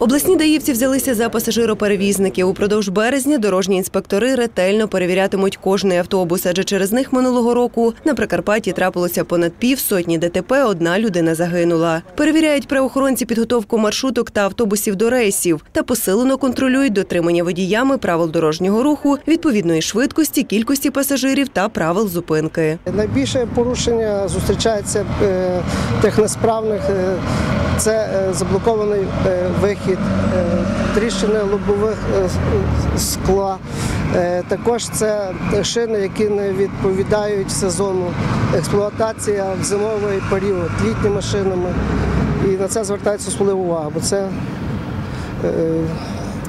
Обласні даївці взялися за пасажироперевізників. Упродовж березня дорожні інспектори ретельно перевірятимуть кожний автобус, адже через них минулого року на Прикарпатті трапилося понад півсотні ДТП, одна людина загинула. Перевіряють правоохоронці підготовку маршруток та автобусів до рейсів та посилено контролюють дотримання водіями правил дорожнього руху, відповідної швидкості, кількості пасажирів та правил зупинки. Найбільше порушення зустрічається е, тих несправних. Це е, заблокований е, вихід, е, тріщини лобових скла. Також це шини, які не відповідають сезону. Експлуатація в зимовий період літніми шинами. І на це звертається особлива увага, бо це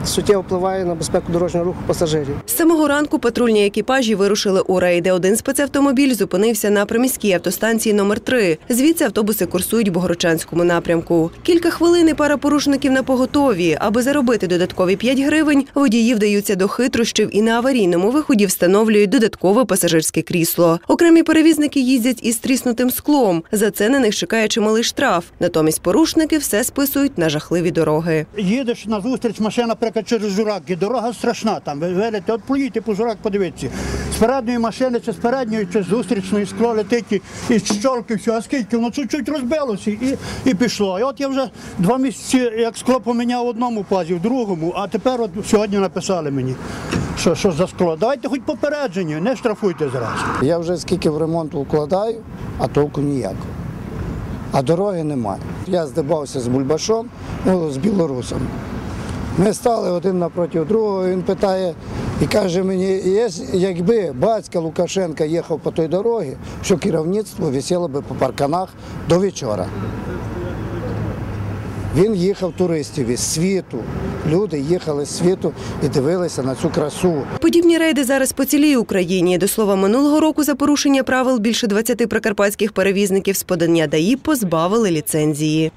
суттєво впливає на безпеку дорожнього руху пасажирів. З самого ранку патрульні екіпажі вирушили у рейди. Один спецавтомобіль зупинився на приміській автостанції номер 3 Звідси автобуси курсують в Богородчанському напрямку. Кілька хвилин і пара порушників на поготові. Аби заробити додаткові 5 гривень, водії вдаються до хитрощів і на аварійному виході встановлюють додаткове пасажирське крісло. Окремі перевізники їздять із тріснутим склом. За це на них чекає чималий штраф. Натомість порушники все списують на жахливі дороги. Їдеш на зустріч, машина, наприклад, через журак, і дорога страшна. Там ви верите, от поїдьте по журак, подивіться. З передньої машини чи з передньої, чи з зустрічної скло летить і, щолки все, а скільки воно чуть-чуть розбилося і, і пішло. І от я вже два місяці, як скло поміняв в одному пазі, в другому, а тепер от сьогодні написали мені, що, що за скло. Давайте хоч попередження, не штрафуйте зразу. Я вже скільки в ремонт вкладаю, а толку ніякого. А дороги немає. Я здибався з Бульбашом, ну, з білорусом. Ми стали один напроти другого, він питає і каже мені, якби батька Лукашенка їхав по той дорогі, що керівництво висело би по парканах до вечора. Він їхав туристів із світу. Люди їхали з світу і дивилися на цю красу. Подібні рейди зараз по цілій Україні. До слова, минулого року за порушення правил більше 20 прикарпатських перевізників з подання ДАІ позбавили ліцензії.